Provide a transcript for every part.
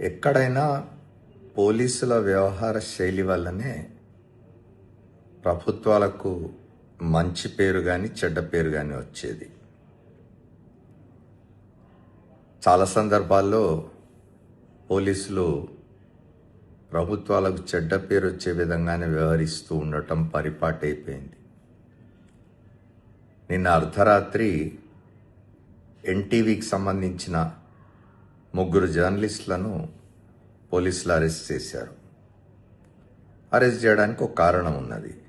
ఎక్కడైనా పోలీసుల వ్యవహార శైలి వల్లనే ప్రభుత్వాలకు మంచి పేరు కానీ చెడ్డ పేరు కానీ వచ్చేది. చాలా సందర్భాల్లో పోలీసులు ప్రభుత్వాలకు చెడ్డ పేరు వచ్చే విధంగానే వ్యవహరిస్తూ ఉండటం పరిపాటి అయిపోయింది. నిన్న అర్ధరాత్రి ఎన్టీవీకి సంబంధించిన ముగ్గురు జర్నలిస్టులను పోలీసులు అరెస్ట్ చేశారు. అరెస్ట్ చేయడానికి ఒక కారణం ఉన్నది.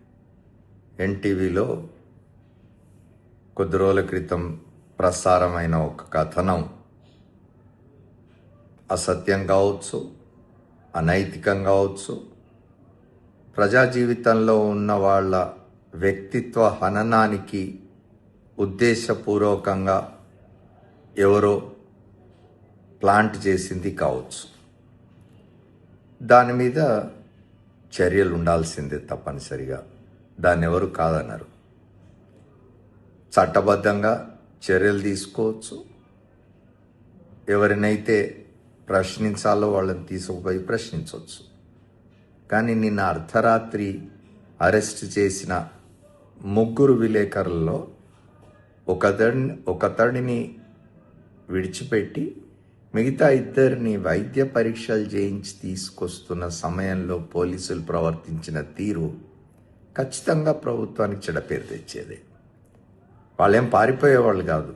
ఎన్టీవీలో కొద్ది రోజుల క్రితం ప్రసారమైన ఒక కథనం. అసత్యం కావచ్చు అనైతికం కావచ్చు ప్రజా జీవితంలో ఉన్న వాళ్ళ వ్యక్తిత్వ హననానికి ఉద్దేశపూర్వకంగా ఎవరో ప్లాంట్ చేసింది కావచ్చు. దాని మీద చర్యలు ఉండాల్సిందే తప్పనిసరిగా. దాన్ని ఎవరు కాదన్నారు. చట్టబద్ధంగా చర్యలు తీసుకోవచ్చు. ఎవరినైతే ప్రశ్నించాలో వాళ్ళని తీసుకుపోయి ప్రశ్నించవచ్చు. కానీ నిన్న అర్ధరాత్రి అరెస్ట్ చేసిన ముగ్గురు విలేకరుల్లో ఒకతడిని ఒకతడిని విడిచిపెట్టి మిగతా ఇద్దరిని వైద్య పరీక్షలు చేయించి తీసుకొస్తున్న సమయంలో పోలీసులు ప్రవర్తించిన తీరు ఖచ్చితంగా ప్రభుత్వానికి చెడపేరు తెచ్చేది. వాళ్ళేం పారిపోయేవాళ్ళు కాదు.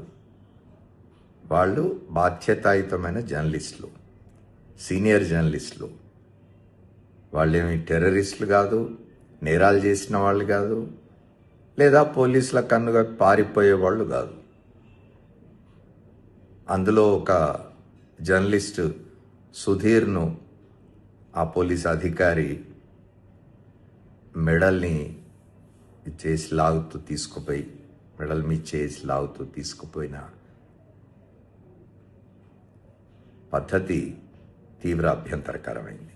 వాళ్ళు బాధ్యతాయుతమైన జర్నలిస్టులు సీనియర్ జర్నలిస్టులు. వాళ్ళేమి టెర్రరిస్టులు కాదు నేరాలు చేసిన వాళ్ళు కాదు లేదా పోలీసుల కన్నుగా పారిపోయే వాళ్ళు కాదు. అందులో ఒక జర్నలిస్ట్ సుధీర్ను ఆ పోలీస్ అధికారి మెడల్ని చేసి లాగుతూ తీసుకుపోయి మెడల్ మీ చేసి లాగుతూ తీసుకుపోయిన పద్ధతి తీవ్ర అభ్యంతరకరమైంది.